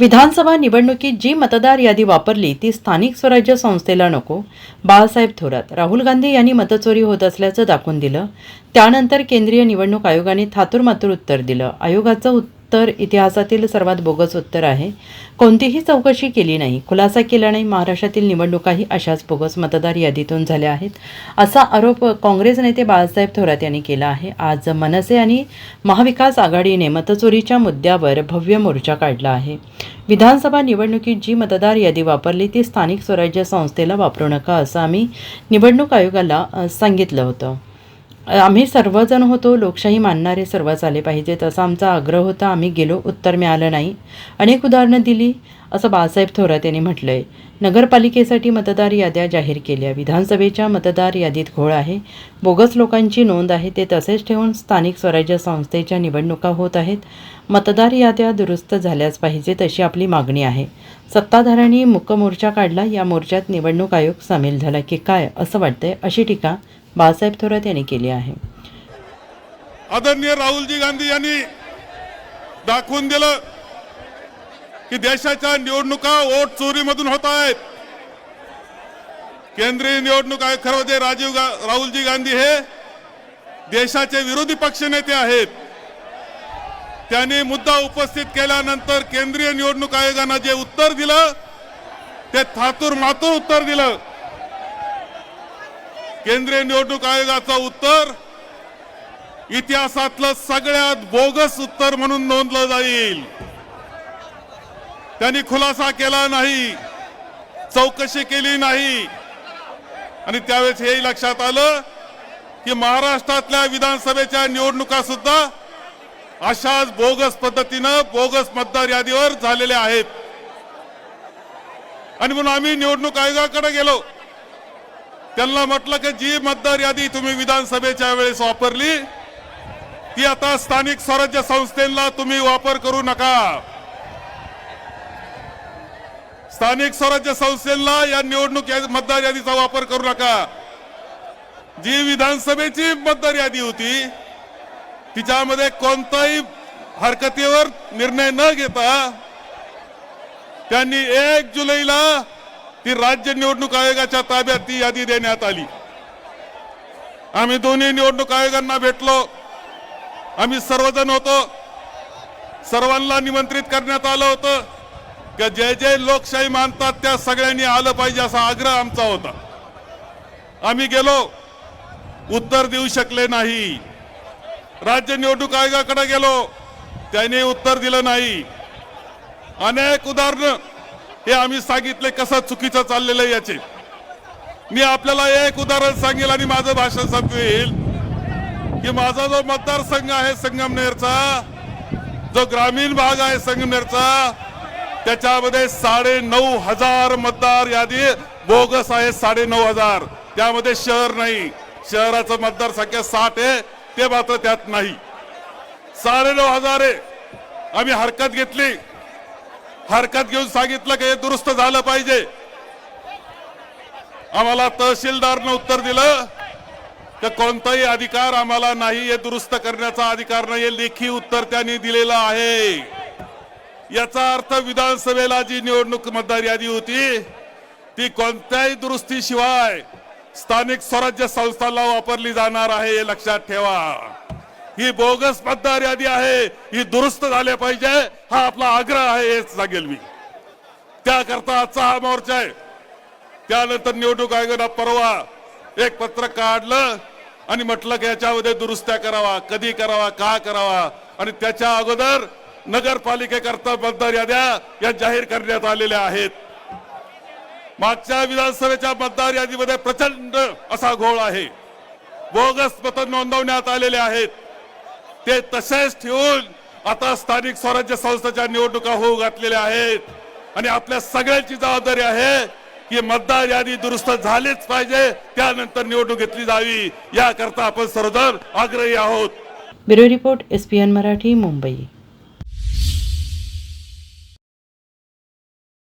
विधानसभा निवडणुकीत जी मतदार यादी वापरली ती स्थानिक स्वराज्य संस्थेला नको. बाळासाहेब थोरात राहुल गांधी यांनी मतचोरी होत असल्याचं दाखवून दिलं. त्यानंतर केंद्रीय निवडणूक आयोगाने थातुरमातुर उत्तर दिलं. आयोगाचं उत्तर इतिहासातील सर्वात बोगस उत्तर आहे. कोणतीही चौकशी केली नाही खुलासा केला नाही महाराष्ट्रातील निवडणुकाही अशाच बोगस मतदार यादीतून झाल्या आहेत. असा आरोप काँग्रेस नेते बाळासाहेब थोरात यांनी केला आहे. आज मनसे आणि महाविकास आघाडीने मतचोरीच्या मुद्द्यावर भव्य मोर्चा काढला आहे. विधानसभा निवडणुकीत जी मतदार यादी वापरली ती स्थानिक स्वराज्य संस्थेला वापरू नका असं आम्ही निवडणूक आयोगाला सांगितलं होतं. आम्ही सर्वजण होतो लोकशाही मानणारे सर्वच आले पाहिजेत असा आमचा आग्रह होता. आम्ही गेलो उत्तर मिळालं नाही. अनेक उदाहरणं दिली असं बाळासाहेब थोरात यांनी म्हटलं आहे नगरपालिकेसाठी मतदार याद्या जाहीर केल्या. विधानसभेच्या मतदार यादीत घोळ आहे. बोगस लोकांची नोंद आहे. ते तसेच ठेवून स्थानिक स्वराज्य संस्थेच्या निवडणुका होत आहेत. मतदार याद्या दुरुस्त झाल्याच पाहिजेत अशी आपली मागणी आहे. सत्ताधाऱ्यांनी मुक मोर्चा काढला. या मोर्चात निवडणूक आयोग सामील झाला की काय असं वाटतंय अशी टीका बाळासाहेब थोरात यांनी केली आहे. आदरणीय राहुलजी गांधी यांनी दाखवून दिलं की देशाच्या निवडणुका वोट चोरीमधून होत आहेत. केंद्रीय निवडणूक आयोग खरं म्हणजे राजीव गा राहुलजी गांधी हे देशाचे विरोधी पक्ष नेते आहेत. त्यांनी मुद्दा उपस्थित केल्यानंतर केंद्रीय निवडणूक आयोगानं जे उत्तर दिलं ते थातूर मातूर उत्तर दिलं. केंद्रीय निवडणूक आयोगाचं उत्तर इतिहासातलं सगळ्यात बोगस उत्तर म्हणून नोंदलं जाईल. त्यांनी खुलासा केला नाही चौकशी केली नाही. आणि त्यावेळेस हेही लक्षात आलं की महाराष्ट्रातल्या विधानसभेच्या निवडणुका सुद्धा अशाच बोगस पद्धतीनं बोगस मतदार यादीवर झालेल्या आहेत. आणि म्हणून आम्ही निवडणूक आयोगाकडे गेलो. त्यांना म्हटलं की जी मतदार यादी तुम्ही विधानसभेच्या वेळेस वापरली ती आता स्थानिक स्वराज्य संस्थेला तुम्ही वापर करू नका. स्थानिक स्वराज्य संस्थेला या निवडणूक मतदार यादीचा वापर करू नका. जी विधानसभेची मतदार यादी होती तिच्यामध्ये कोणताही हरकतीवर निर्णय न घेता त्यांनी एक जुलैला ती राज्य निवडणूक आयोगाच्या ताब्यात ती यादी देण्यात आली. आम्ही दोन्ही निवडणूक आयोगांना भेटलो. आम्ही सर्वजण होतो. सर्वांना निमंत्रित करण्यात आलं होतं. की जे जे लोकशाही मानतात त्या सगळ्यांनी आलं पाहिजे असा आग्रह आमचा होता. आम्ही गेलो. उत्तर देऊ शकले नाही. राज्य निवडणूक आयोगाकडे गेलो. त्याने उत्तर दिलं नाही. अनेक उदाहरणं हे आम्ही सांगितले कसं चुकीचं चाललेलं आहे याचे. मी आपल्याला एक उदाहरण सांगेल आणि माझं भाषण संपवेल. की माझा जो मतदारसंघ आहे संगमनेरचा जो ग्रामीण भाग आहे संगमनेरचा त्याच्यामध्ये साडे नऊ हजार मतदार यादी बोगस आहे साडे नऊ हजार. त्यामध्ये शहर नाही. शहराचं मतदार संख्या साठ आहे ते मात्र त्यात नाही. साडे नऊ हजार आहे. आम्ही हरकत घेतली. हरकत घेऊन सांगितलं की हे दुरुस्त झालं पाहिजे. आम्हाला तहसीलदारनं उत्तर दिलं तर कोणताही अधिकार आम्हाला नाही हे दुरुस्त करण्याचा अधिकार नाही हे लेखी उत्तर त्यांनी दिलेलं आहे. याचा अर्थ विधानसभेला जी निवडणूक मतदार यादी होती ती कोणत्याही दुरुस्तीशिवाय स्थानिक स्वराज्य संस्थांना वापरली जाणार आहे हे लक्षात ठेवा. ही बोगस मतदार यादी आहे. ही दुरुस्त झाल्या पाहिजे. हा आपला आग्रह आहे हेच सांगेल मी. त्याकरता आजचा हा मोर्चा आहे. त्यानंतर निवडणूक आयोगानं परवा एक पत्र काढलं आणि म्हटलं की याच्यामध्ये दुरुस्त्या करावा कधी करावा का करावा. आणि त्याच्या अगोदर नगरपालिकेकरता मतदार याद्या या जाहीर करण्यात आलेल्या आहेत. मागच्या विधानसभेच्या मतदार यादीमध्ये प्रचंड असा घोळ आहे. बोगस मत नोंदवण्यात आलेले आहेत. ते तसेच ठेवून आता स्थानिक स्वराज्य संस्थेच्या निवडणुका होऊ घातलेल्या आहेत. आणि आपल्या सगळ्यांची जबाबदारी आहे की मतदार यादी दुरुस्त झालीच पाहिजे त्यानंतर निवडणूक घेतली जावी. याकरता आपण सर्वजण आग्रही आहोत. Bureau report S P N Marathi Mumbai.